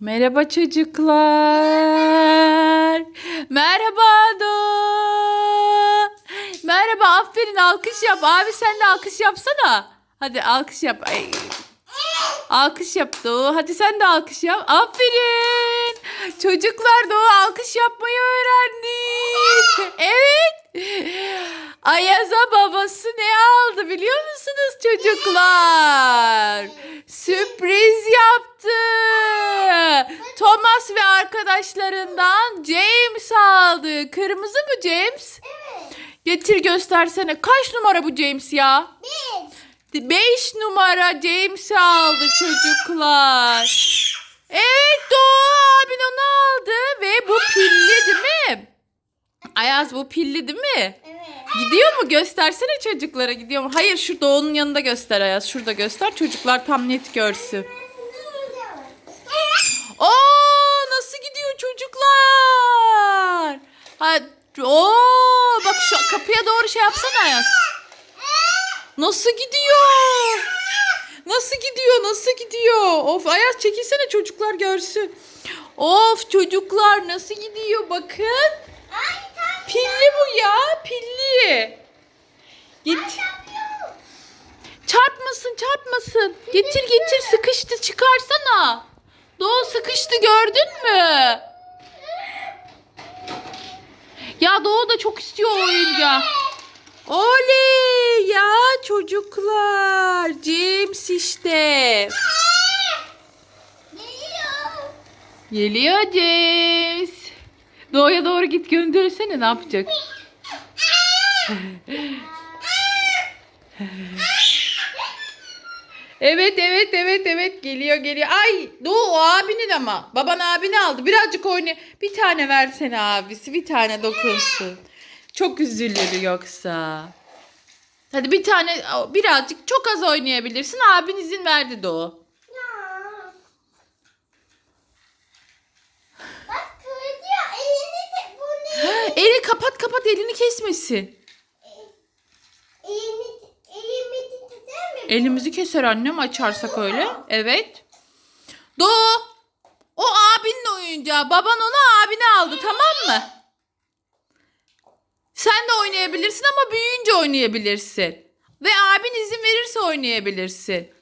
Merhaba çocuklar. Merhaba Doğu. Merhaba aferin alkış yap. Abi sen de alkış yapsana. Hadi alkış yap. Ay. Alkış yap Doğu. Hadi sen de alkış yap. Aferin. Çocuklar Doğu alkış yapmayı öğrendi. Evet. Ayaz'a babası ne aldı biliyor musunuz çocuklar? Sürpriz yaptı. Thomas ve arkadaşlarından James aldı. Kırmızı mı James? Getir göstersene. Kaç numara bu James ya? 5 numara James aldı çocuklar. Evet Doğu abin onu aldı ve bu pilli değil mi? Ayaz bu pilli değil mi? Evet. Gidiyor mu? Göstersene çocuklara gidiyor mu? Hayır şu Doğu'nun yanında göster Ayaz. Şurada göster çocuklar tam net görsün. Oo nasıl gidiyor çocuklar? Ha, oo bak şu kapıya doğru şey yapsana Ayaz. Nasıl gidiyor? Nasıl gidiyor? Nasıl gidiyor? Of Ayaz çekilsene çocuklar görsün. Of çocuklar nasıl gidiyor bakın. Pilli bu ya pilli. Git. Çarpmasın çarpmasın. Getir getir sıkıştı çıkarsana. Doğu sıkıştı gördün mü? Ya Doğu da çok istiyor o oyuncağı. Oley ya çocuklar. James işte. geliyor. Geliyor James. Doğuya doğru git göndersene ne yapacak? Evet evet evet evet geliyor geliyor. Ay Doğu o abinin ama. Baban abini aldı. Birazcık oyna. Bir tane versene abisi. Bir tane dokunsun. Çok üzülür yoksa. Hadi bir tane birazcık çok az oynayabilirsin. Abin izin verdi Doğu. Bak kırıyor. Elini? Eli kapat kapat elini kesmesin. Elini, elimi de tutar mı? Elimizi keser annem açarsak öyle. Evet. Doğu. O abinin oyuncağı. Baban onu abine aldı tamam mı? Sen de oynayabilirsin ama büyüyünce oynayabilirsin. Ve abin izin verirse oynayabilirsin.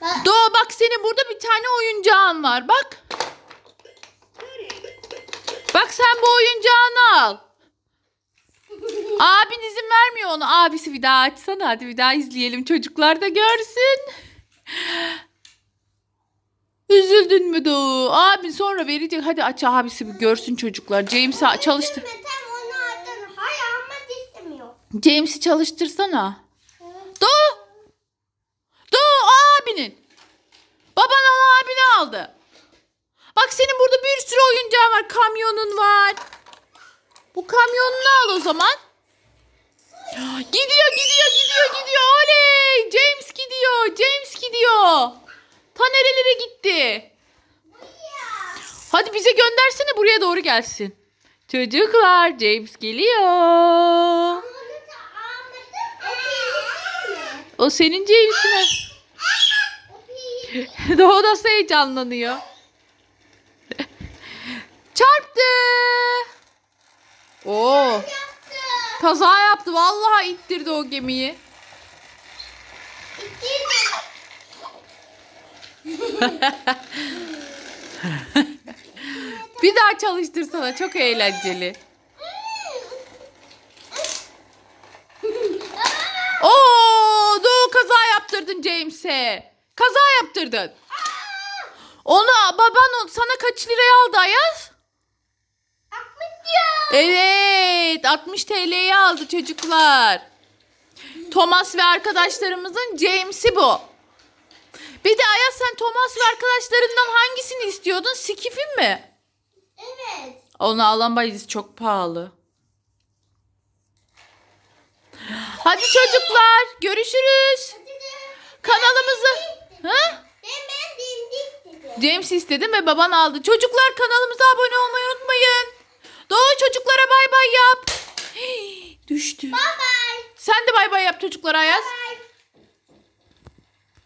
Bak. Doğu bak senin burada bir tane oyuncağın var. Bak. Bak sen bu oyuncağını al. Abin izin vermiyor onu. Abisi bir daha açsana. Hadi bir daha izleyelim. Çocuklar da görsün. Üzüldün mü Doğu? Abin sonra verecek. Hadi aç abisi bir görsün çocuklar. Onu almak istemiyor. James'i çalıştırsana. Doğu. Doğu abinin. Baban o abini aldı. Bak senin burada bir sürü oyuncağın var. Kamyonun var. Bu kamyonunu al o zaman. Gidiyor gidiyor gidiyor gidiyor. Oley. James gidiyor. James gidiyor. Ta nerelere gitti. Hadi bize göndersene buraya doğru gelsin. Çocuklar James geliyor. O senin James'in mi? O pili. Doğu nasıl heyecanlanıyor. Çarptı. Oo. Kaza yaptı. Vallahi ittirdi o gemiyi. Bir daha çalıştırsana. Çok eğlenceli. Oo, Doğu kaza yaptırdın James'e. Kaza yaptırdın. Onu baban sana kaç liraya aldı Ayaz? Akmış ya. Evet 60 TL'ye aldı çocuklar. Thomas ve arkadaşlarımızın James'i bu. Bir de Ayaz sen Thomas ve arkadaşlarından hangisini istiyordun? Skif'in mi? Evet. Onu alamayız çok pahalı. Hadi çocuklar görüşürüz. Kanalımızı... Ha? James istedi ve baban aldı. Çocuklar kanalımıza abone olmayı unutmayın. yap çocuklara Ayaz.